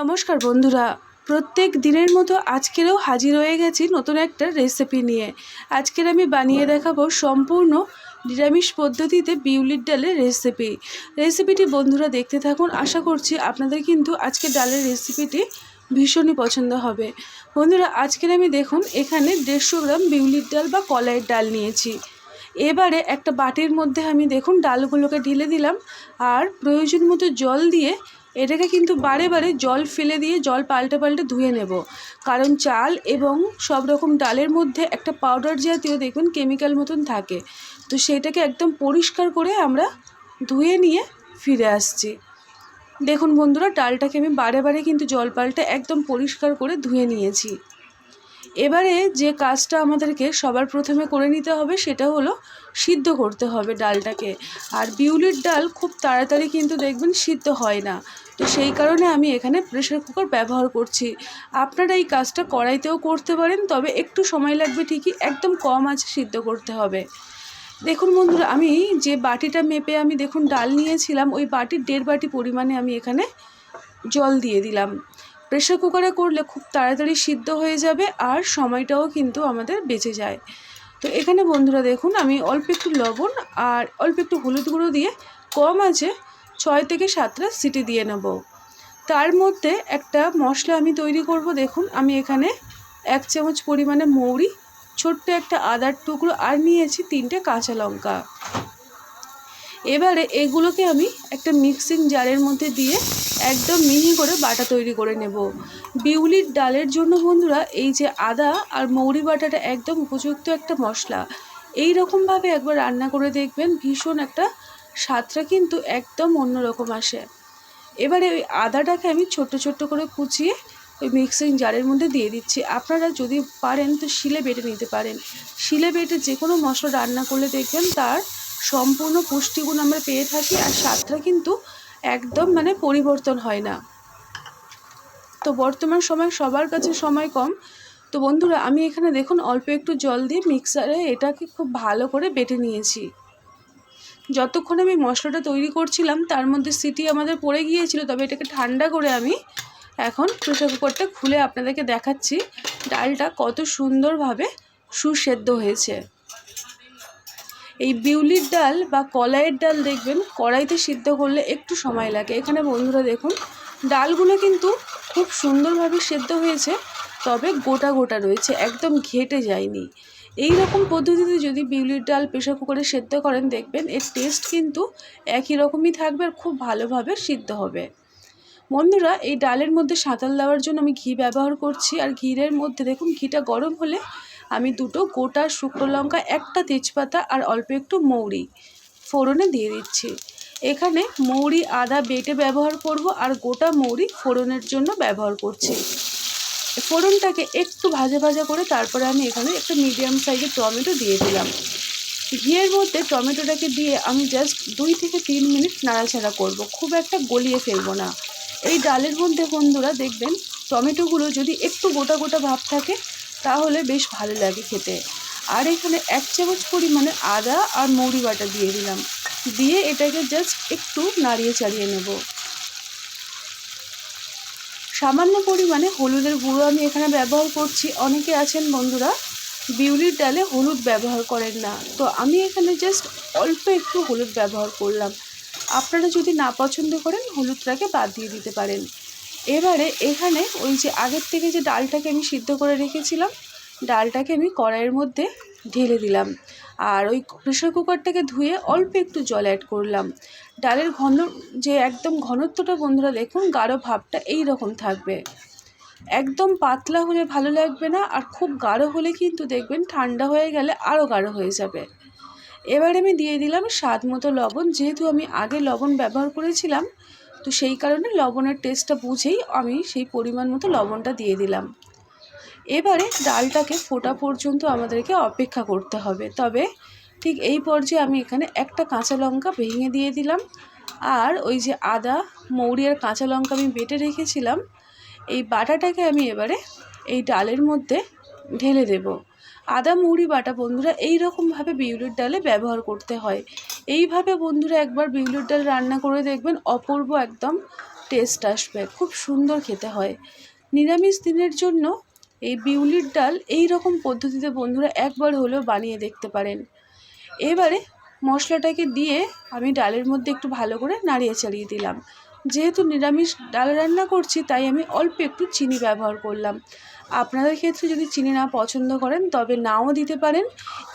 নমস্কার বন্ধুরা। প্রত্যেক দিনের মতো আজকেরও হাজির হয়ে গেছি নতুন একটা রেসিপি নিয়ে। আজকের আমি বানিয়ে দেখাবো সম্পূর্ণ নিরামিষ পদ্ধতিতে বিউলির ডালের রেসিপি রেসিপিটি বন্ধুরা দেখতে থাকুন, আশা করছি আপনাদের কিন্তু আজকে ডালের রেসিপিটি ভীষণই পছন্দ হবে। বন্ধুরা, আজকের আমি দেখুন, এখানে দেড়শো গ্রাম বিউলির ডাল বা কলাইয়ের ডাল নিয়েছি। এবারে একটা বাটির মধ্যে আমি দেখুন, ডালগুলোকে ঢেলে দিলাম। আর প্রয়োজন মতো জল দিয়ে এটাকে কিন্তু বারে বারে জল ফেলে দিয়ে জল পাল্টে পাল্টে ধুয়ে নেব। কারণ চাল এবং সব রকম ডালের মধ্যে একটা পাউডার জাতীয় দেখবেন কেমিক্যাল মতন থাকে। তো সেটাকে একদম পরিষ্কার করে আমরা ধুয়ে নিয়ে ফিরে আসছি। দেখুন বন্ধুরা, ডালটাকে আমি বারে বারে কিন্তু জল পাল্টে একদম পরিষ্কার করে ধুয়ে নিয়েছি। এবারে যে কাজটা আমাদেরকে সবার প্রথমে করে নিতে হবে সেটা হলো সিদ্ধ করতে হবে ডালটাকে। আর বিউলির ডাল খুব তাড়াতাড়ি কিন্তু দেখবেন সিদ্ধ হয় না। তো সেই কারণে আমি এখানে প্রেশার কুকার ব্যবহার করছি। আপনারা এই কাজটা কড়াইতেও করতে পারেন, তবে একটু সময় লাগবে ঠিকই, একদম কম আছে সিদ্ধ করতে হবে। দেখুন বন্ধুরা, আমি যে বাটিটা মেপে আমি দেখুন ডাল নিয়েছিলাম, ওই বাটির দেড় বাটি পরিমাণে আমি এখানে জল দিয়ে দিলাম। প্রেশার কুকারে করলে খুব তাড়াতাড়ি সিদ্ধ হয়ে যাবে আর সময়টাও কিন্তু আমাদের বেঁচে যায়। তো এখানে বন্ধুরা দেখুন, আমি অল্প একটু লবণ আর অল্প একটু হলুদ গুঁড়ো দিয়ে কম আছে ছয় থেকে সাতটা সিটি দিয়ে নেব। তার মধ্যে একটা মশলা আমি তৈরি করব। দেখুন, আমি এখানে এক চামচ পরিমাণে মৌরি, ছোট্ট একটা আদার টুকরো আর নিয়েছি তিনটে কাঁচা লঙ্কা। এবারে এগুলোকে আমি একটা মিক্সিং জারের মধ্যে দিয়ে একদম মিহি করে বাটা তৈরি করে নেব। বিউলির ডালের জন্য বন্ধুরা, এই যে আদা আর মৌরি বাটাটা একদম উপযুক্ত একটা মশলা। এই রকমভাবে একবার রান্না করে দেখবেন, ভীষণ একটা স্বাদটা কিন্তু একদম অন্যরকম আসে। এবারে ওই আদাটাকে আমি ছোট্ট ছোট্ট করে কুচিয়ে ওই মিক্সিং জারের মধ্যে দিয়ে দিচ্ছি। আপনারা যদি পারেন তো শিলে বেটে নিতে পারেন। শিলে বেটে যে কোনো মশলা রান্না করলে দেখবেন তার সম্পূর্ণ পুষ্টিগুণ আমরা পেয়ে থাকি আর স্বাদটা কিন্তু একদম মানে পরিবর্তন হয় না। তো বর্তমান সময় সবার কাছে সময় কম। তো বন্ধুরা, আমি এখানে দেখুন অল্প একটু জল দিয়ে মিক্সারে এটাকে খুব ভালো করে বেটে নিয়েছি। যতক্ষণ আমি মশলাটা তৈরি করছিলাম, তার মধ্যে সিটি আমাদের পড়ে গিয়েছিল, তবে এটাকে ঠান্ডা করে আমি এখন প্রেশার কুকারটা খুলে আপনাদেরকে দেখাচ্ছি। ডালটা কত সুন্দরভাবে সুসেদ্ধ হয়েছে। এই বিউলির ডাল বা কলাইয়ের ডাল দেখবেন কড়াইতে সিদ্ধ করলে একটু সময় লাগে। এখানে বন্ধুরা দেখুন, ডালগুলো কিন্তু খুব সুন্দরভাবে সেদ্ধ হয়েছে, তবে গোটা গোটা রয়েছে, একদম ঘেটে যায়নি। এই রকম পদ্ধতিতে যদি বিউলির ডাল প্রেশার কুকারে সেদ্ধ করেন, দেখবেন এর টেস্ট কিন্তু একই রকমই থাকবে আর খুব ভালোভাবে সিদ্ধ হবে। বন্ধুরা, এই ডালের মধ্যে সাঁতাল দেওয়ার জন্য আমি ঘি ব্যবহার করছি। আর ঘিরের মধ্যে দেখুন, ঘিটা গরম হলে আমি দুটো গোটা শুকনো লঙ্কা, একটা তেজপাতা আর অল্প একটু মৌরি ফোড়নে দিয়ে দিচ্ছি। এখানে মৌরি আদা বেটে ব্যবহার করব আর গোটা মৌরি ফোড়নের জন্য ব্যবহার করছি। ফোড়নটাকে একটু ভাজা ভাজা করে তারপরে আমি এখানে একটা মিডিয়াম সাইজের টমেটো দিয়ে দিলাম। ঘিয়ের মধ্যে টমেটোটাকে দিয়ে আমি জাস্ট দুই থেকে তিন মিনিট নাড়াচাড়া করব, খুব একটা গলিয়ে ফেলব না। এই ডালের মধ্যে বন্ধুরা দেখবেন টমেটোগুলো যদি একটু গোটা গোটা ভাব থাকে তাহলে বেশ ভালো লাগে খেতে। আর এখানে এক চামচ পরিমাণে আদা আর মৌরি বাটা দিয়ে দিলাম। দিয়ে এটাকে জাস্ট একটু নাড়িয়ে চাড়িয়ে নেব। সামান্য পরিমাণে হলুদের গুঁড়ো আমি এখানে ব্যবহার করছি। অনেকে আছেন বন্ধুরা, বিউলির ডালে হলুদ ব্যবহার করেন না। তো আমি এখানে জাস্ট অল্প একটু হলুদ ব্যবহার করলাম। আপনারা যদি না পছন্দ করেন, হলুদটাকে বাদ দিয়ে দিতে পারেন। এবারে এখানে ওই যে আগের থেকে যে ডালটাকে আমি সিদ্ধ করে রেখেছিলাম, ডালটাকে আমি কড়াইয়ের মধ্যে ঢেলে দিলাম। আর ওই প্রেশার কুকারটাকে ধুয়ে অল্প একটু জল অ্যাড করলাম। ডালের ঘন, যে একদম ঘনত্বটা বন্ধুরা দেখুন, গাঢ় ভাবটা এই রকম থাকবে। একদম পাতলা হলে ভালো লাগবে না, আর খুব গাঢ় হলে কিন্তু দেখবেন ঠান্ডা হয়ে গেলে আরও গাঢ় হয়ে যাবে। এবার আমি দিয়ে দিলাম স্বাদ মতো লবণ, যেহেতু আমি আগে লবণ ব্যবহার করেছিলাম তো সেই কারণে লবণের টেস্টটা বুঝেই আমি সেই পরিমাণ মতো লবণটা দিয়ে দিলাম। এবারে ডালটাকে ফোটা পর্যন্ত আমাদেরকে অপেক্ষা করতে হবে। তবে ঠিক এই পর্যায়ে আমি এখানে একটা কাঁচা লঙ্কা ভেঙে দিয়ে দিলাম। আর ওই যে আদা, মৌরি আর কাঁচা লঙ্কা আমি বেটে রেখেছিলাম, এই বাটাটাকে আমি এবারে এই ডালের মধ্যে ঢেলে দেব। আদা, মৌরি, বাটা বন্ধুরা এই রকমভাবে বিউলির ডালে ব্যবহার করতে হয়। এইভাবে বন্ধুরা একবার বিউলির ডাল রান্না করে দেখবেন, অপূর্ব একদম টেস্ট আসবে, খুব সুন্দর খেতে হয়। নিরামিষ দিনের জন্য এই বিউলির ডাল এই রকম পদ্ধতিতে বন্ধুরা একবার হলেও বানিয়ে দেখতে পারেন। এবারে মশলাটাকে দিয়ে আমি ডালের মধ্যে একটু ভালো করে নাড়িয়ে চালিয়ে দিলাম। যেহেতু নিরামিষ ডাল রান্না করছি, তাই আমি অল্প একটু চিনি ব্যবহার করলাম। আপনাদের ক্ষেত্রে যদি চিনি না পছন্দ করেন, তবে নাও দিতে পারেন।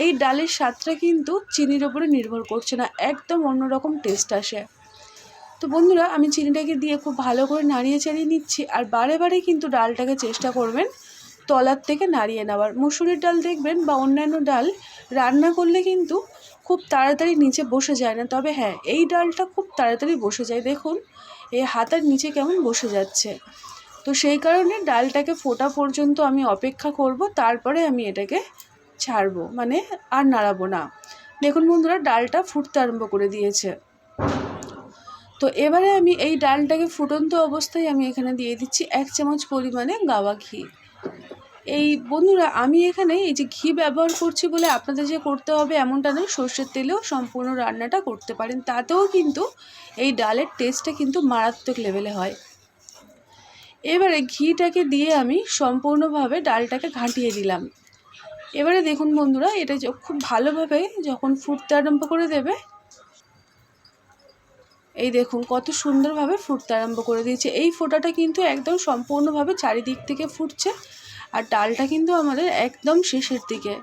এই ডালের স্বাদটা কিন্তু চিনির ওপরে নির্ভর করছে না, একদম অন্যরকম টেস্ট আসে। তো বন্ধুরা, আমি চিনিটাকে দিয়ে খুব ভালো করে নাড়িয়ে চাড়িয়ে নিচ্ছি, আর বারে বারে কিন্তু ডালটাকে চেষ্টা করবেন তলার থেকে নাড়িয়ে নেওয়ার। মুসুরির ডাল দেখবেন বা অন্যান্য ডাল রান্না করলে কিন্তু খুব তাড়াতাড়ি নিচে বসে যায় না, তবে হ্যাঁ এই ডালটা খুব তাড়াতাড়ি বসে যায়। দেখুন এই হাতার নিচে কেমন বসে যাচ্ছে। তো সেই কারণে ডালটাকে ফোটা পর্যন্ত আমি অপেক্ষা করব, তারপরে আমি এটাকে ছাড়বো মানে আর নাড়াবো না। দেখুন বন্ধুরা, ডালটা ফুটতে আরম্ভ করে দিয়েছে। তো এবারে আমি এই ডালটাকে ফুটন্ত অবস্থায় আমি এখানে দিয়ে দিচ্ছি এক চামচ পরিমাণে গাওয়া ঘি। এই বন্ধুরা, আমি এখানে এই যে ঘি ব্যবহার করছি বলে আপনাদের যে করতে হবে এমনটা নয়, সর্ষের তেলেও সম্পূর্ণ রান্নাটা করতে পারেন। তাতেও কিন্তু এই ডালের টেস্টটা কিন্তু মারাত্মক লেভেলে হয়। এবারে ঘিটাকে দিয়ে আমি সম্পূর্ণভাবে ডালটাকে ঘাঁটিয়ে দিলাম। এবারে দেখুন বন্ধুরা, এটা খুব ভালোভাবে যখন ফুটতে আরম্ভ করে দেবে, এই দেখুন কত সুন্দরভাবে ফুটতে আরম্ভ করে দিয়েছে। এই ফোটাটা কিন্তু একদম সম্পূর্ণভাবে চারিদিক থেকে ফুটছে, আর ডালটা কিন্তু আমাদের একদম শেষের দিকে।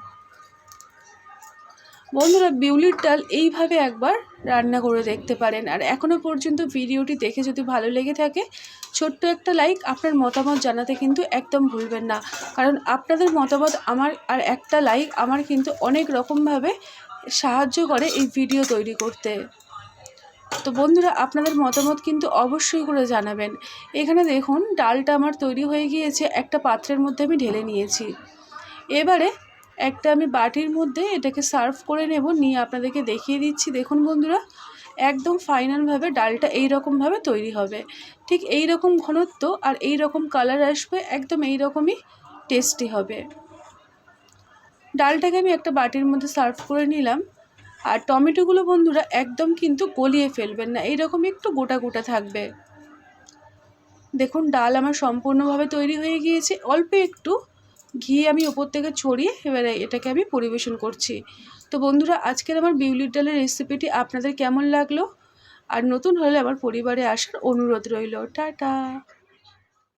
বন্ধুরা, বিউলির ডাল এইভাবে একবার রান্না করে দেখতে পারেন। আর এখনও পর্যন্ত ভিডিওটি দেখে যদি ভালো লেগে থাকে, ছোট্ট একটা লাইক আপনার মতামত জানাতে কিন্তু একদম ভুলবেন না। কারণ আপনাদের মতামত আমার আর একটা লাইক আমার কিন্তু অনেক রকমভাবে সাহায্য করে এই ভিডিও তৈরি করতে। তো বন্ধুরা, আপনাদের মতামত কিন্তু অবশ্যই করে জানাবেন। এখানে দেখুন, ডালটা আমার তৈরি হয়ে গিয়েছে, একটা পাত্রের মধ্যে আমি ঢেলে নিয়েছি। এবারে একটা আমি বাটির মধ্যে এটাকে সার্ভ করে নেব, নিয়ে আপনাদেরকে দেখিয়ে দিচ্ছি। দেখুন বন্ধুরা, একদম ফাইনালভাবে ডালটা এই রকমভাবে তৈরি হবে। ঠিক এই রকম ঘনত্ব আর এই রকম কালার আসবে, একদম এই রকমই টেস্টি হবে। ডালটাকে আমি একটা বাটির মধ্যে সার্ভ করে নিলাম। আর টমেটোগুলো বন্ধুরা একদম কিন্তু গলিয়ে ফেলবেন না এই এইরকম একটু গোটা গোটা থাকবে। দেখুন, ডাল আমার সম্পূর্ণভাবে তৈরি হয়ে গিয়েছে। অল্প একটু ঘি আমি ওপর থেকে ছড়িয়ে এবারে এটাকে আমি পরিবেশন করছি। তো বন্ধুরা, আজকের আমার বিউলির ডালের রেসিপিটি আপনাদের কেমন লাগল? আর নতুন হলে আমার পরিবারে আসার অনুরোধ রইল। টাটা!